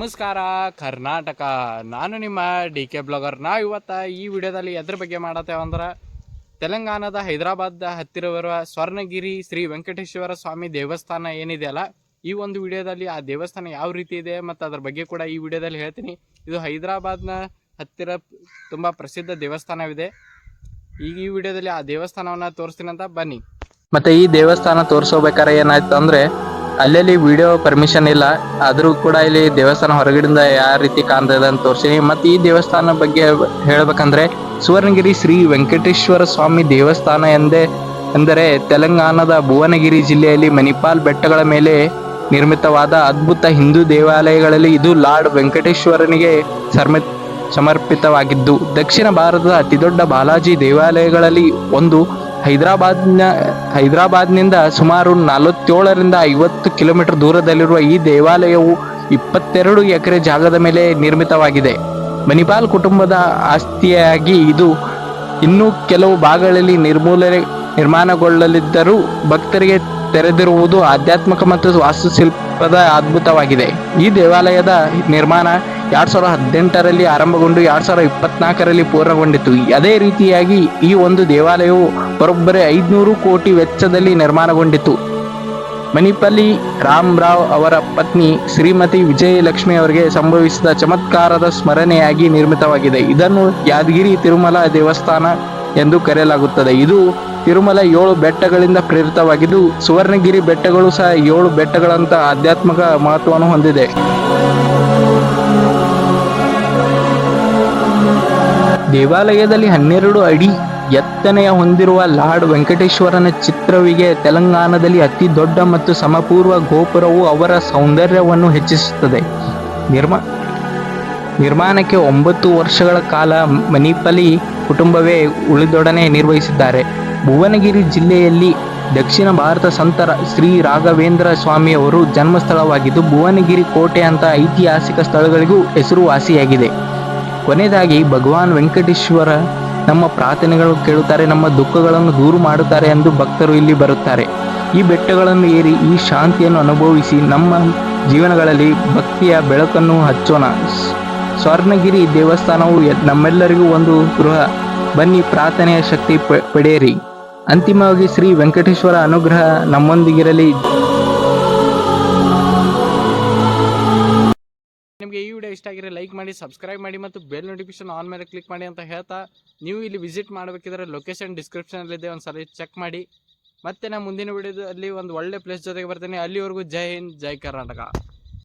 ನಮಸ್ಕಾರ, ಕರ್ನಾಟಕ. ನಾನು ನಿಮ್ಮ ಡಿ ಕೆ ಬ್ಲಾಗರ್. ನಾವು ಇವತ್ತು ಈ ವಿಡಿಯೋದಲ್ಲಿ ಎದ್ರ ಬಗ್ಗೆ ಮಾಡತ್ತೇವೆ ಅಂದ್ರೆ, ತೆಲಂಗಾಣದ ಹೈದರಾಬಾದ್ ಹತ್ತಿರವಿರುವ ಸ್ವರ್ಣಗಿರಿ ಶ್ರೀ ವೆಂಕಟೇಶ್ವರ ಸ್ವಾಮಿ ದೇವಸ್ಥಾನ ಏನಿದೆಯಲ್ಲ ಈ ಒಂದು ವಿಡಿಯೋದಲ್ಲಿ ಆ ದೇವಸ್ಥಾನ ಯಾವ ರೀತಿ ಇದೆ ಮತ್ತು ಅದ್ರ ಬಗ್ಗೆ ಕೂಡ ಈ ವಿಡಿಯೋದಲ್ಲಿ ಹೇಳ್ತೀನಿ. ಇದು ಹೈದರಾಬಾದ್ನ ಹತ್ತಿರ ತುಂಬ ಪ್ರಸಿದ್ಧ ದೇವಸ್ಥಾನವಿದೆ. ಈಗ ಈ ವಿಡಿಯೋದಲ್ಲಿ ಆ ದೇವಸ್ಥಾನವನ್ನು ತೋರಿಸ್ತೀನಿ ಅಂತ ಬನ್ನಿ. ಮತ್ತು ಈ ದೇವಸ್ಥಾನ ತೋರಿಸೋಬೇಕಾದ್ರೆ ಏನಾಯ್ತು ಅಂದ್ರೆ ಅಲ್ಲಲ್ಲಿ ವಿಡಿಯೋ ಪರ್ಮಿಷನ್ ಇಲ್ಲ. ಆದರೂ ಕೂಡ ಇಲ್ಲಿ ದೇವಸ್ಥಾನ ಹೊರಗಡೆಯಿಂದ ಯಾವ ರೀತಿ ಕಾಣ್ತಾ ಇದೆ ಅಂತ ತೋರಿಸಿ ಮತ್ತೆ ಈ ದೇವಸ್ಥಾನ ಬಗ್ಗೆ ಹೇಳಬೇಕಂದ್ರೆ ಸುವರ್ಣಗಿರಿ ಶ್ರೀ ವೆಂಕಟೇಶ್ವರ ಸ್ವಾಮಿ ದೇವಸ್ಥಾನ ಎಂದೇ, ಅಂದರೆ ತೆಲಂಗಾಣದ ಭುವನಗಿರಿ ಜಿಲ್ಲೆಯಲ್ಲಿ ಮಣಿಪಾಲ್ ಬೆಟ್ಟಗಳ ಮೇಲೆ ನಿರ್ಮಿತವಾದ ಅದ್ಭುತ ಹಿಂದೂ ದೇವಾಲಯಗಳಲ್ಲಿ ಇದು ಲಾರ್ಡ್ ವೆಂಕಟೇಶ್ವರನಿಗೆ ಸಮರ್ಪಿತವಾಗಿದ್ದು. ದಕ್ಷಿಣ ಭಾರತದ ಅತಿದೊಡ್ಡ ಬಾಲಾಜಿ ದೇವಾಲಯಗಳಲ್ಲಿ ಒಂದು ಹೈದರಾಬಾದ್ನ, ಹೈದರಾಬಾದ್ನಿಂದ ಸುಮಾರು ನಲವತ್ತೇಳರಿಂದ ಐವತ್ತು ಕಿಲೋಮೀಟರ್ ದೂರದಲ್ಲಿರುವ ಈ ದೇವಾಲಯವು ಇಪ್ಪತ್ತೆರಡು ಎಕರೆ ಜಾಗದ ಮೇಲೆ ನಿರ್ಮಿತವಾಗಿದೆ. ಮಣಿಪಾಲ್ ಕುಟುಂಬದ ಆಸ್ತಿಯಾಗಿ ಇದು ಇನ್ನೂ ಕೆಲವು ಭಾಗಗಳಲ್ಲಿ ನಿರ್ಮೂಲನೆ, ನಿರ್ಮಾಣಗೊಳ್ಳಲಿದ್ದರೂ ಭಕ್ತರಿಗೆ ತೆರೆದಿರುವುದು ಆಧ್ಯಾತ್ಮಿಕ ಮತ್ತು ವಾಸ್ತುಶಿಲ್ಪದ ಅದ್ಭುತವಾಗಿದೆ. ಈ ದೇವಾಲಯದ ನಿರ್ಮಾಣ ಎರಡ್ ಸಾವಿರದ ಹದಿನೆಂಟರಲ್ಲಿ ಆರಂಭಗೊಂಡು ಎರಡ್ ಸಾವಿರದ ಇಪ್ಪತ್ನಾಲ್ಕರಲ್ಲಿ ಪೂರ್ಣಗೊಂಡಿತು. ಅದೇ ರೀತಿಯಾಗಿ ಈ ಒಂದು ದೇವಾಲಯವು ಬರೋಬ್ಬರಿ ಐದುನೂರು ಕೋಟಿ ವೆಚ್ಚದಲ್ಲಿ ನಿರ್ಮಾಣಗೊಂಡಿತು. ಮಣಿಪಲ್ಲಿ ರಾಮ್ ರಾವ್ ಅವರ ಪತ್ನಿ ಶ್ರೀಮತಿ ವಿಜಯಲಕ್ಷ್ಮಿ ಅವರಿಗೆ ಸಂಭವಿಸಿದ ಚಮತ್ಕಾರದ ಸ್ಮರಣೆಯಾಗಿ ನಿರ್ಮಿತವಾಗಿದೆ. ಇದನ್ನು ಯಾದಗಿರಿ ತಿರುಮಲ ದೇವಸ್ಥಾನ ಎಂದು ಕರೆಯಲಾಗುತ್ತದೆ. ಇದು ತಿರುಮಲ ಏಳು ಬೆಟ್ಟಗಳಿಂದ ಪ್ರೇರಿತವಾಗಿದ್ದು, ಸುವರ್ಣಗಿರಿ ಬೆಟ್ಟಗಳು ಸಹ ಏಳು ಬೆಟ್ಟಗಳಂತ ಆಧ್ಯಾತ್ಮಿಕ ಮಹತ್ವವನ್ನು ಹೊಂದಿದೆ. ದೇವಾಲಯದಲ್ಲಿ ಹನ್ನೆರಡು ಅಡಿ ಎತ್ತನೆಯ ಹೊಂದಿರುವ ಲಾರ್ಡ್ ವೆಂಕಟೇಶ್ವರನ ಚಿತ್ರವಿಗೆ ತೆಲಂಗಾಣದಲ್ಲಿ ಅತಿ ದೊಡ್ಡ ಮತ್ತು ಸಮಪೂರ್ವ ಗೋಪುರವು ಅವರ ಸೌಂದರ್ಯವನ್ನು ಹೆಚ್ಚಿಸುತ್ತದೆ. ನಿರ್ಮಾ, ನಿರ್ಮಾಣಕ್ಕೆ ಒಂಬತ್ತು ವರ್ಷಗಳ ಕಾಲ ಮಣಿಪಲಿ ಕುಟುಂಬವೇ ಉಳಿದೊಡನೆ ನಿರ್ವಹಿಸಿದ್ದಾರೆ. ಭುವನಗಿರಿ ಜಿಲ್ಲೆಯಲ್ಲಿ ದಕ್ಷಿಣ ಭಾರತ ಸಂತರ ಶ್ರೀ ರಾಘವೇಂದ್ರ ಸ್ವಾಮಿಯವರು ಜನ್ಮಸ್ಥಳವಾಗಿದ್ದು, ಭುವನಗಿರಿ ಕೋಟೆ ಅಂತ ಐತಿಹಾಸಿಕ ಸ್ಥಳಗಳಿಗೂ ಹೆಸರುವಾಸಿಯಾಗಿದೆ. ಕೊನೆಯದಾಗಿ ಭಗವಾನ್ ವೆಂಕಟೇಶ್ವರ ನಮ್ಮ ಪ್ರಾರ್ಥನೆಗಳು ಕೇಳುತ್ತಾರೆ, ನಮ್ಮ ದುಃಖಗಳನ್ನು ದೂರು ಮಾಡುತ್ತಾರೆ ಎಂದು ಭಕ್ತರು ಇಲ್ಲಿ ಬರುತ್ತಾರೆ. ಈ ಬೆಟ್ಟಗಳನ್ನು ಏರಿ ಈ ಶಾಂತಿಯನ್ನು ಅನುಭವಿಸಿ ನಮ್ಮ ಜೀವನಗಳಲ್ಲಿ ಭಕ್ತಿಯ ಬೆಳಕನ್ನು ಹಚ್ಚೋಣ. ಸ್ವರ್ಣಗಿರಿ ದೇವಸ್ಥಾನವು ನಮ್ಮೆಲ್ಲರಿಗೂ ಒಂದು ಗೃಹ. ಬನ್ನಿ, ಪ್ರಾರ್ಥನೆಯ ಶಕ್ತಿ ಪಡೆಯಿರಿ. ಅಂತಿಮವಾಗಿ ಶ್ರೀ ವೆಂಕಟೇಶ್ವರ ಅನುಗ್ರಹ ನಮ್ಮೊಂದಿಗಿರಲಿ. ವಿಡಿಯೋ ಇಷ್ಟ ಆಗಿದ್ರೆ ಲೈಕ್ ಮಾಡಿ ಸಬ್ಸ್ಕ್ರೈಬ್ ಮಾಡಿ ಮತ್ತು ಬೆಲ್ ನೋಟಿಫಿಕೇಶನ್ ಆನ್ ಮೇಲೆ ಕ್ಲಿಕ್ ಮಾಡಿ ಅಂತ ಹೇಳ್ತಾ ನೀವು ಇಲ್ಲಿ ವಿಸಿಟ್ ಮಾಡಬೇಕಿದ್ರೆ ಲೊಕೇಶನ್ ಡಿಸ್ಕ್ರಿಪ್ಷನಲ್ಲಿದೆ ಒಂದು ಸಲ ಚೆಕ್ ಮಾಡಿ. ಮತ್ತೆ ನಾನು ಮುಂದಿನ ವಿಡಿಯೋದಲ್ಲಿ ಒಂದು ಒಳ್ಳೆ ಪ್ಲೇಸ್ ಜೊತೆಗೆ ಬರ್ತೀನಿ. ಅಲ್ಲಿವರೆಗೂ ಜೈ ಹಿಂದ್, ಜೈ ಕರ್ನಾಟಕ.